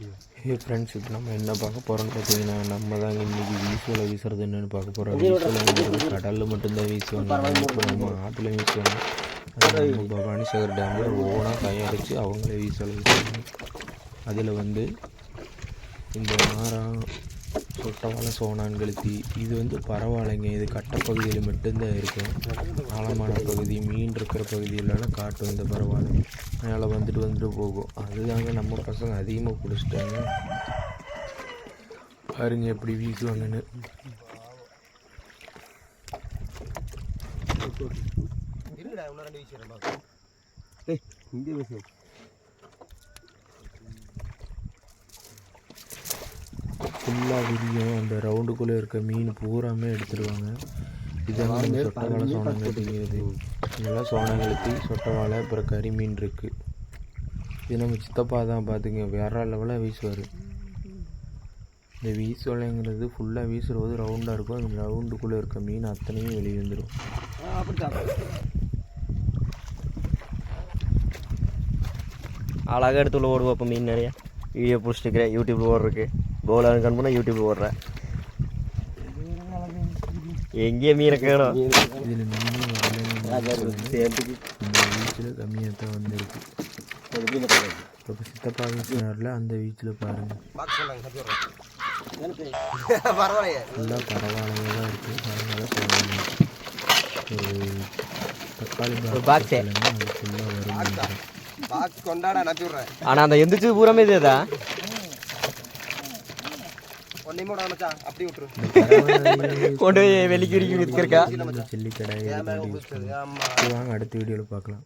Hey friends இப்போ நம்ம என்ன பார்க்க போகிறோம்னு பார்த்தீங்கன்னா நம்ம தாங்க இன்றைக்கி வீசுவலை வீசுறது என்னென்னு பார்க்க போகிறோம் வீசுவலைங்கிறது கடலில் மட்டும்தான் வீசுவாங்க நம்ம ஆற்றுல வீசுவாங்க அது நம்ம பவானி சாகர் டேமில் ஓனாக தயாரித்து அவங்களே வீசுவலை வீசுவாங்க. அதில் வந்து இந்த மாரம் சொட்டவாழை சோனான் கழுத்தி இது வந்து பரவாயில்லைங்க. இது கட்டப்பகுதியில் மட்டும்தான் இருக்கும். ஆழமான பகுதி மீன் இருக்கிற பகுதியிலலாம் காட்டு வந்து பரவாயில்ல. மேலே வந்துட்டு வந்துட்டு போகும். அதுதாங்க நம்ம பசங்க அதிகமாக பிடிச்சிட்டாங்க பாருங்க எப்படி வீசுவாங்கன்னு இங்கே பேசு ஃபுல்லாக விரியும். அந்த ரவுண்டுக்குள்ளே இருக்க மீன் பூராமே எடுத்துடுவாங்க இதான் நம்ம சொட்டவாழை சோனங்கழுத்திங்கிறது இதெல்லாம் சோனங்கழுத்தி சொட்டவாழை அப்புறம் கறி மீன் இருக்குது இது நம்ம சித்தப்பா தான் பார்த்துங்க வேற லெவலாக வீசுவார். இந்த வீசுவலைங்கிறது ஃபுல்லாக வீசுறது ரவுண்டாக இருக்கும். அந்த ரவுண்டுக்குள்ளே இருக்க மீன் அத்தனையும் வெளியே வந்துடும் அழகாக எடுத்து உள்ள ஓடுவோம் இப்போ மீன் நிறைய. வீடியோ பிடிச்சிட்டுக்கிறேன் யூடியூப்பில் ஓடுறதுக்கு. கோலான்னு கண் பண்ணால் யூடியூப்பில் ஓடுறேன் எங்கேயே மீனை வீச்சில் கம்மியாக தான் வந்திருக்கு இப்போ சித்தப்பா வீசினார்ல அந்த வீச்சில் பாருங்கள் ஃபுல்லாக பரவாயில்லையாக தான் இருக்குது அதனால ஒரு தக்காளி பாக்ஸ் வரும் ஆனால் அந்த எந்திரிச்சு பூராமே இதுதான். ஒன்னையும் கூட மச்சான் அப்படி விட்டுரு. கொண்டு போய் வெளிக்கு விற்கிறக்கா? சில்லி கடை வாங்க அடுத்த வீடியோவில் பார்க்கலாம்.